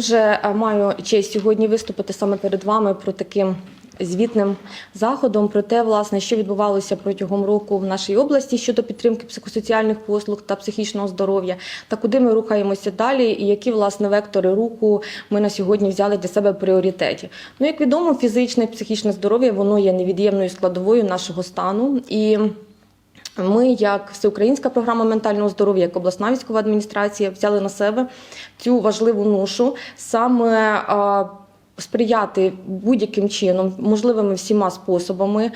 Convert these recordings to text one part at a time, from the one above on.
дуже е, маю честь сьогодні виступити саме перед вами про таким звітним заходом про те, власне, що відбувалося протягом року в нашій області щодо підтримки психосоціальних послуг та психічного здоров'я, та куди ми рухаємося далі, і які власне вектори руху ми на сьогодні взяли для себе пріоритеті. Ну, як відомо, фізичне і психічне здоров'я воно є невід'ємною складовою нашого стану і. Ми, як всеукраїнська програма ментального здоров'я, як обласна військова адміністрація, взяли на себе цю важливу ношу саме. Сприяти будь-яким чином, можливими всіма способами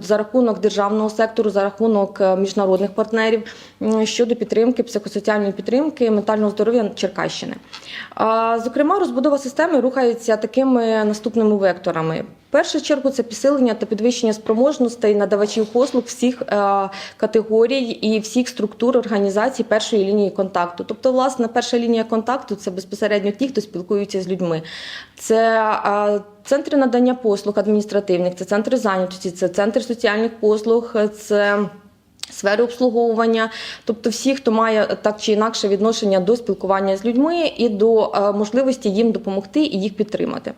за, рахунок державного сектору, за рахунок е, міжнародних партнерів щодо підтримки, психосоціальної підтримки ментального здоров'я Черкащини. Зокрема, розбудова системи рухається такими наступними векторами. Першу чергу це підсилення та підвищення спроможностей надавачів послуг всіх е, категорій і всіх структур організацій першої лінії контакту. Тобто, власне, перша лінія контакту це безпосередньо ті, хто спілкується з людьми. Це е, центри надання послуг адміністративних, це центри зайнятості, це центр соціальних послуг, це. Сфери обслуговування, тобто всі, хто має так чи інакше відношення до спілкування з людьми і до е, можливості їм допомогти і їх підтримати.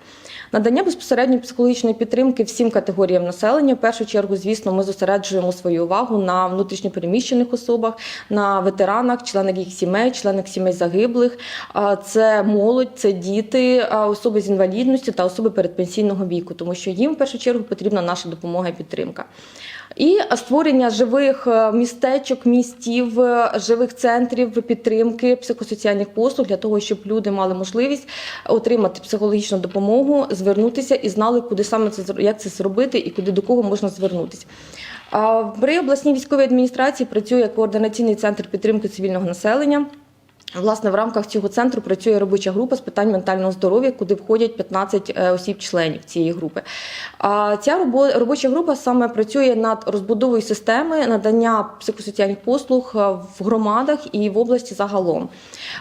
Надання безпосередньої психологічної підтримки всім категоріям населення. В першу чергу, звісно, ми зосереджуємо свою увагу на внутрішньопереміщених особах, на ветеранах, членах їх сімей, членах сімей загиблих. Це молодь, це діти, особи з інвалідністю та особи передпенсійного віку, тому що їм в першу чергу потрібна наша допомога і підтримка. І створення живих е, містечок, містів, е, живих центрів підтримки психосоціальних послуг для того, щоб люди мали можливість отримати психологічну допомогу, звернутися і знали, куди саме це як це зробити і куди до кого можна звернутися. При обласній військовій адміністрації працює координаційний центр підтримки цивільного населення. Власне, в рамках цього центру працює робоча група з питань ментального здоров'я, куди входять 15 е, осіб-членів цієї групи. А ця робоча група саме працює над розбудовою системи надання психосоціальних послуг е, в громадах і в області загалом.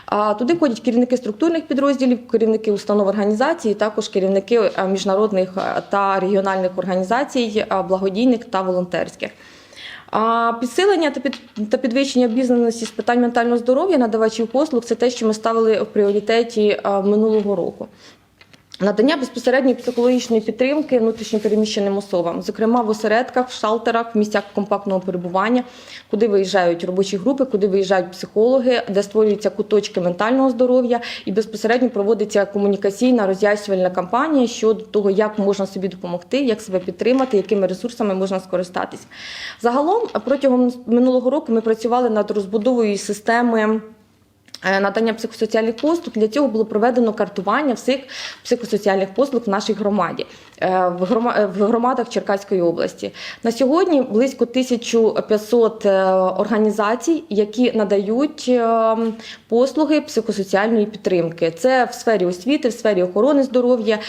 А туди входять керівники структурних підрозділів, керівники установ організацій, також керівники е, міжнародних та регіональних організацій, благодійних та волонтерських. А підсилення та під та підвищення бізнесу з питань ментального здоров'я надавачів послуг це те, що ми ставили в пріоритеті минулого року. Надання безпосередньої психологічної підтримки внутрішньопереміщеним особам, зокрема в осередках, в шалтерах, в місцях компактного перебування, куди виїжджають робочі групи, куди виїжджають психологи, де створюються куточки ментального здоров'я і безпосередньо проводиться комунікаційна роз'яснювальна кампанія щодо того, як можна собі допомогти, як себе підтримати, якими ресурсами можна скористатися. Загалом протягом минулого року ми працювали над розбудовою системи. Е, Надання психосоціальних послуг для цього було проведено картування всіх психосоціальних послуг в нашій громаді е, е, в громадах Черкаської області. На сьогодні близько 1500 е, організацій, які надають послуги психосоціальної підтримки. Це в сфері освіти, в сфері охорони здоров'я,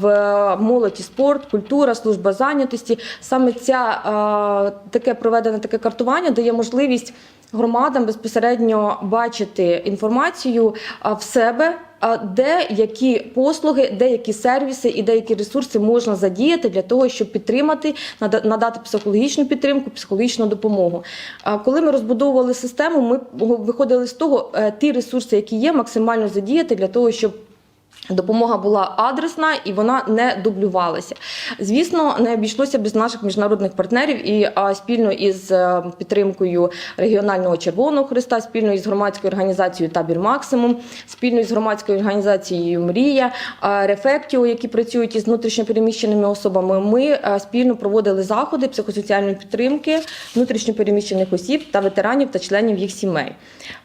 в е, молодь і спорт, культура, служба зайнятості. Саме ця таке проведене таке картування дає можливість громадам безпосередньо бачити інформацію в себе. Де які послуги, де які сервіси і де які ресурси можна задіяти для того, щоб підтримати, надати психологічну підтримку, психологічну допомогу. Коли ми розбудовували систему, ми виходили з того, е, ті ресурси, які є, максимально задіяти для того, щоб Допомога була адресна і вона не дублювалася. Звісно, не обійшлося без наших міжнародних партнерів і а, спільно із е, підтримкою регіонального Червоного Христа, спільно із громадською організацією Табір Максимум, спільно із громадською організацією Мрія, Рефектіо, які працюють із внутрішньопереміщеними особами. Ми е, спільно проводили заходи психосоціальної підтримки внутрішньопереміщених осіб та ветеранів та членів їх сімей.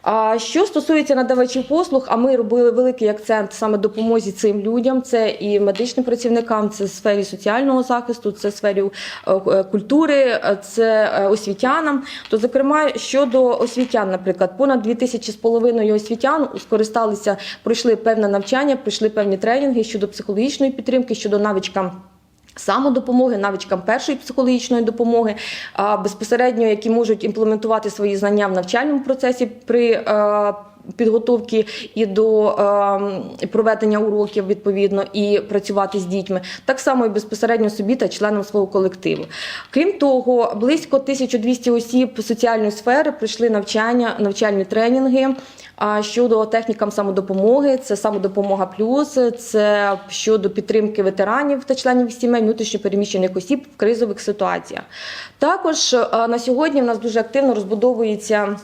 А що стосується надавачів послуг, а ми робили великий акцент саме допомозі цим людям. Це і медичним працівникам, це в сфері соціального захисту, це в сфері е, е, культури, е, це освітянам. То, зокрема, щодо освітян, наприклад, понад 2 тисячі з половиною освітян скористалися, пройшли певне навчання, пройшли певні тренінги щодо психологічної підтримки, щодо навичкам. Самодопомоги, навичкам першої психологічної допомоги, безпосередньо які можуть імплементувати свої знання в навчальному процесі при підготовки і до е, проведення уроків відповідно і працювати з дітьми, так само і безпосередньо собі та членам свого колективу. Крім того, близько 1200 осіб соціальної сфери пройшли навчання, навчальні тренінги. А щодо технікам самодопомоги, це самодопомога плюс, це щодо підтримки ветеранів та членів сімей внутрішньопереміщених осіб в кризових ситуаціях. Також е, на сьогодні в нас дуже активно розбудовується.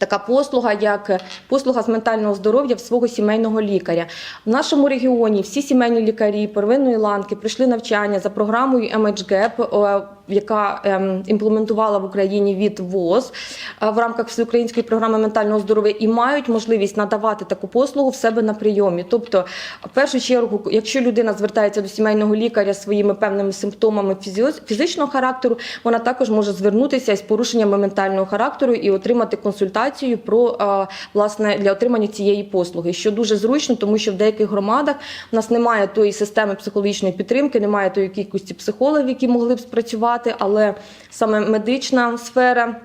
Така послуга, як послуга з ментального здоров'я в свого сімейного лікаря. В нашому регіоні всі сімейні лікарі первинної ланки прийшли навчання за програмою MHGAP, е, яка ем, імплементувала в Україні від ВОЗ е, в рамках всеукраїнської програми ментального здоров'я і мають можливість надавати таку послугу в себе на прийомі. Тобто, в першу чергу, якщо людина звертається до сімейного лікаря своїми певними симптомами фізичного характеру, вона також може звернутися із порушеннями ментального характеру і отримати консультацію про е, власне для отримання цієї послуги, що дуже зручно, тому що в деяких громадах у нас немає тої системи психологічної підтримки, немає тої кількості психологів, які могли б спрацювати, але саме медична сфера.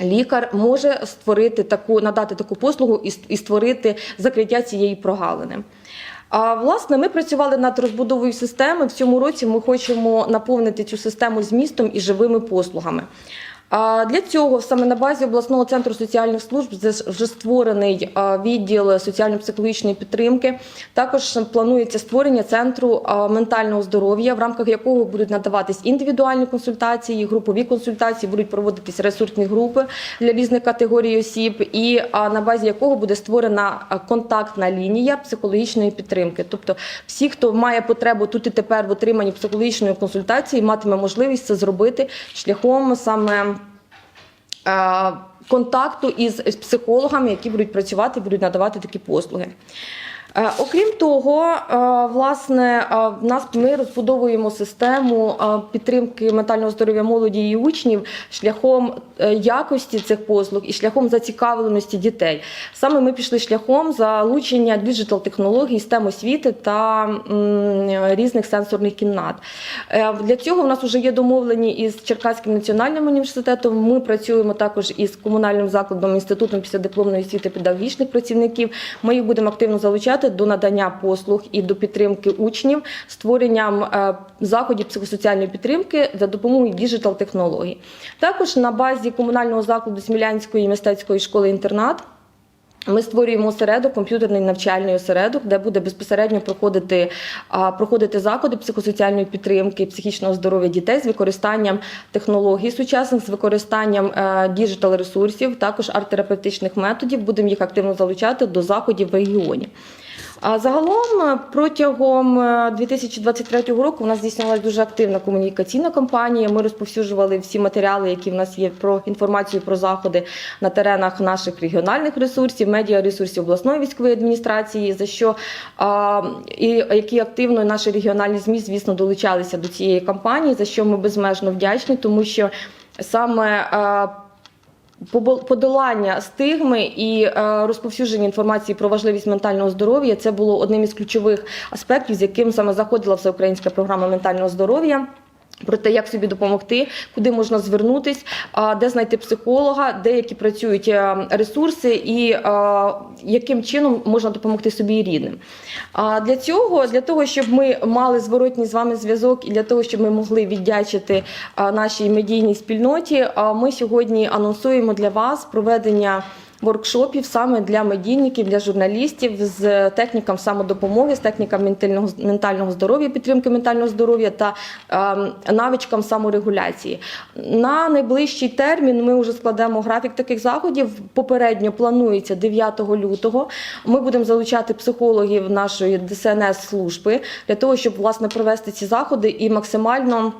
Лікар може створити таку, надати таку послугу і створити закриття цієї прогалини. А власне, ми працювали над розбудовою системи. В цьому році ми хочемо наповнити цю систему змістом і живими послугами. Для цього саме на базі обласного центру соціальних служб вже створений відділ соціально-психологічної підтримки. Також планується створення центру ментального здоров'я, в рамках якого будуть надаватись індивідуальні консультації, групові консультації, будуть проводитись ресурсні групи для різних категорій осіб, і на базі якого буде створена контактна лінія психологічної підтримки. Тобто, всі, хто має потребу тут і тепер в отриманні психологічної консультації, матиме можливість це зробити шляхом саме контакту із психологами, які будуть працювати, будуть надавати такі послуги. Е, Окрім того, е, власне, е, в нас ми розбудовуємо систему підтримки ментального здоров'я молоді і учнів шляхом якості цих послуг і шляхом зацікавленості дітей. Саме ми пішли шляхом залучення діджитал технологій, STEM освіти та різних сенсорних кімнат. Для цього в нас вже є домовлені із Черкаським національним університетом. Ми працюємо також із комунальним закладом інститутом післядипломної освіти педагогічних працівників. Ми їх будемо активно залучати до надання послуг і до підтримки учнів, створенням е, заходів психосоціальної підтримки за допомогою діджитал технологій. Також на базі комунального закладу Смілянської мистецької школи інтернат. Ми створюємо осередок, комп'ютерний навчальний осередок, де буде безпосередньо проходити, проходити заходи психосоціальної підтримки, психічного здоров'я дітей з використанням технологій сучасних, з використанням діджитал ресурсів, також арт-терапевтичних методів. Будемо їх активно залучати до заходів в регіоні. А загалом е, протягом е, 2023 року у нас здійснювалася дуже активна комунікаційна кампанія. Ми розповсюджували всі матеріали, які в нас є про інформацію про заходи на теренах наших регіональних ресурсів, медіаресурсів обласної військової адміністрації, за що а, і які активно наші регіональні змі, звісно, долучалися до цієї кампанії, за що ми безмежно вдячні, тому що саме. Подолання стигми і е, розповсюдження інформації про важливість ментального здоров'я це було одним із ключових аспектів, з яким саме заходила всеукраїнська програма ментального здоров'я. Про те, як собі допомогти, куди можна звернутись, де знайти психолога, де які працюють е, ресурси, і яким чином можна допомогти собі і рідним. А для цього, для того, щоб ми мали зворотній з вами зв'язок, і для того, щоб ми могли віддячити нашій медійній спільноті, ми сьогодні анонсуємо для вас проведення. Воркшопів саме для медійників, для журналістів з технікам самодопомоги, з техніками ментального, ментального здоров'я, підтримки ментального здоров'я та е, навичкам саморегуляції. На найближчий термін ми вже складемо графік таких заходів. Попередньо планується 9 лютого. Ми будемо залучати психологів нашої ДСНС служби для того, щоб власне провести ці заходи і максимально.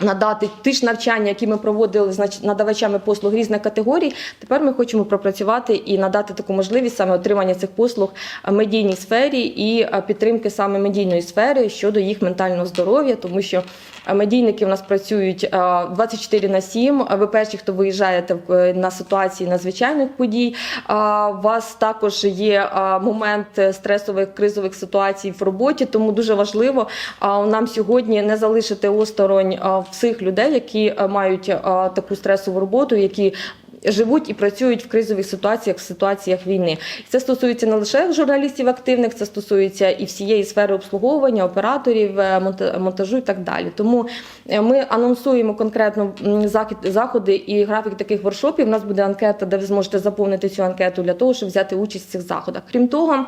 Надати ті ж навчання, які ми проводили з надавачами послуг різних категорій. Тепер ми хочемо пропрацювати і надати таку можливість саме отримання цих послуг е, медійній сфері і е, підтримки саме медійної сфери щодо їх ментального здоров'я, тому що е, медійники в нас працюють е, 24 на 7. Ви перші, хто виїжджаєте в- на ситуації надзвичайних подій. У вас також є момент стресових кризових ситуацій в роботі, тому дуже важливо нам сьогодні не залишити осторонь а, всіх людей, які е, мають е, таку стресову роботу, які живуть і працюють в кризових ситуаціях, в ситуаціях війни. Це стосується не лише журналістів активних, це стосується і всієї сфери обслуговування, операторів, е, монтажу і так далі. Тому ми анонсуємо конкретно заходи і графік таких воркшопів. У нас буде анкета, де ви зможете заповнити цю анкету для того, щоб взяти участь в цих заходах. Крім того.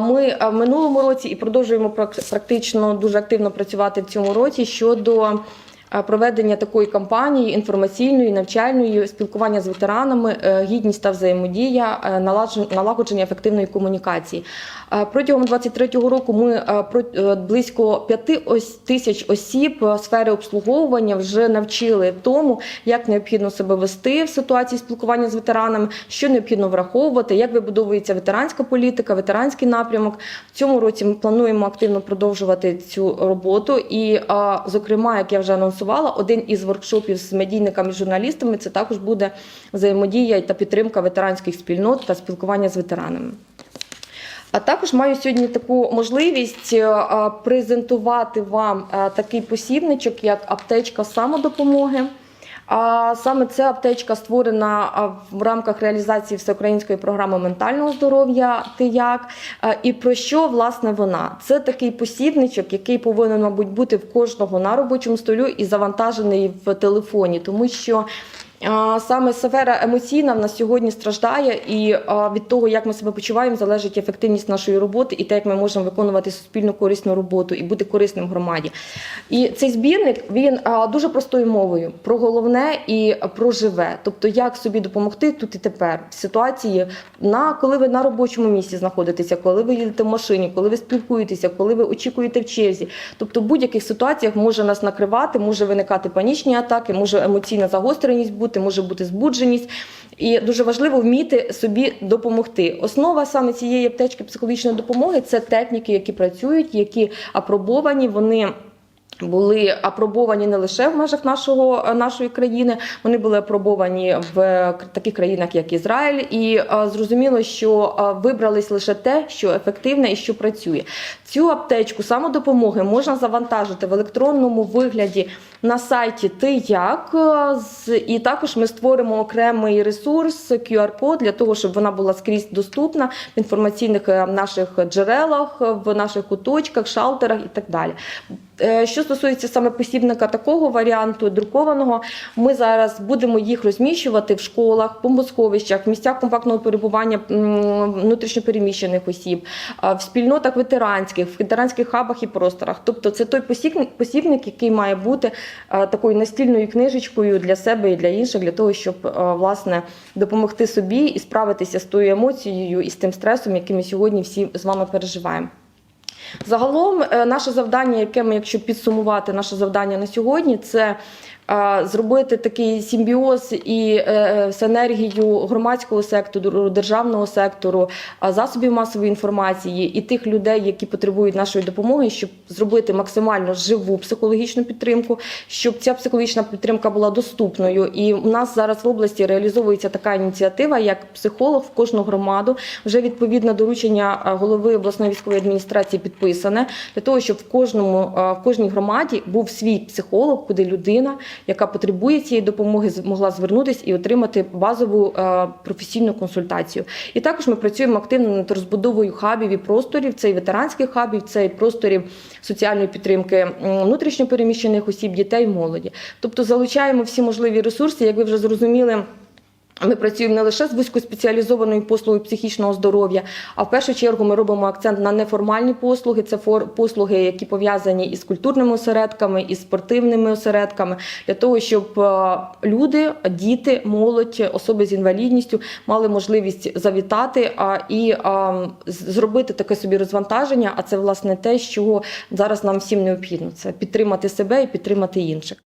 Ми в минулому році і продовжуємо прак- практично дуже активно працювати в цьому році щодо проведення такої кампанії інформаційної, навчальної, спілкування з ветеранами, е, гідність та взаємодія, е, налагодження ефективної комунікації. Протягом 2023 року ми е, е, близько 5 ось тисяч осіб е, сфери обслуговування вже навчили тому, як необхідно себе вести в ситуації спілкування з ветеранами, що необхідно враховувати, як вибудовується ветеранська політика, ветеранський напрямок. В цьому році ми плануємо активно продовжувати цю роботу. І, зокрема, як я вже анонсувала, один із воркшопів з медійниками і журналістами це також буде взаємодія та підтримка ветеранських спільнот та спілкування з ветеранами. А також маю сьогодні таку можливість е, презентувати вам е, такий посібничок, як аптечка самодопомоги. А саме ця аптечка створена в рамках реалізації всеукраїнської програми ментального здоров'я «Ти як?». І про що власне вона? Це такий посібничок, який повинен, мабуть, бути в кожного на робочому столі і завантажений в телефоні, тому що. Саме сфера емоційна в нас сьогодні страждає, і від того, як ми себе почуваємо, залежить ефективність нашої роботи і те, як ми можемо виконувати суспільну корисну роботу і бути корисним громаді. І цей збірник він дуже простою мовою про головне і про живе, тобто як собі допомогти тут і тепер в ситуації, на коли ви на робочому місці знаходитеся, коли ви їдете в машині, коли ви спілкуєтеся, коли ви очікуєте в черзі. Тобто, в будь-яких ситуаціях може нас накривати, може виникати панічні атаки, може емоційна загостреність бути, може бути збудженість. І дуже важливо вміти собі допомогти. Основа саме цієї аптечки психологічної допомоги це техніки, які працюють, які апробовані. Вони були апробовані не лише в межах нашого нашої країни, вони були апробовані в таких країнах, як Ізраїль, і а, зрозуміло, що а, вибрались лише те, що ефективне і що працює. Цю аптечку самодопомоги можна завантажити в електронному вигляді на сайті Ти як е, і також ми створимо окремий ресурс QR-код для того, щоб вона була скрізь доступна в інформаційних е, наших джерелах, в наших куточках, шалтерах і так далі. Е, Що стосується саме посібника такого варіанту друкованого, ми зараз будемо їх розміщувати в школах, бомбосховищах, в місцях компактного перебування внутрішньопереміщених осіб, в спільнотах ветеранських, в ветеранських хабах і просторах. Тобто, це той посібник, який має бути такою настільною книжечкою для себе і для інших, для того, щоб власне допомогти собі і справитися з тою емоцією і з тим стресом, який ми сьогодні всі з вами переживаємо. Загалом, е, наше завдання, яке ми, якщо підсумувати наше завдання на сьогодні, це е, зробити такий симбіоз і е, синергію громадського сектору, державного сектору, засобів масової інформації і тих людей, які потребують нашої допомоги, щоб зробити максимально живу психологічну підтримку, щоб ця психологічна підтримка була доступною. І у нас зараз в області реалізовується така ініціатива, як психолог в кожну громаду. Вже відповідне доручення е, голови обласної військової адміністрації підписане для того, щоб в кожному е, в кожній громаді був свій психолог, куди людина, яка потребує цієї допомоги, змогла звернутися і отримати базову е, професійну консультацію. І також ми працюємо активно над розбудовою хабів і просторів. Це і ветеранських хабів, це і просторів соціальної підтримки внутрішньопереміщених осіб, дітей, молоді. Тобто залучаємо всі можливі ресурси, як ви вже зрозуміли. Ми працюємо не лише з вузькоспеціалізованою послугою психічного здоров'я, а в першу чергу ми робимо акцент на неформальні послуги. Це послуги, які пов'язані із культурними осередками, із спортивними осередками, для того, щоб е, люди, діти, молодь, особи з інвалідністю мали можливість завітати і а, зробити таке собі розвантаження. А це власне те, що зараз нам всім необхідно: це підтримати себе і підтримати інших.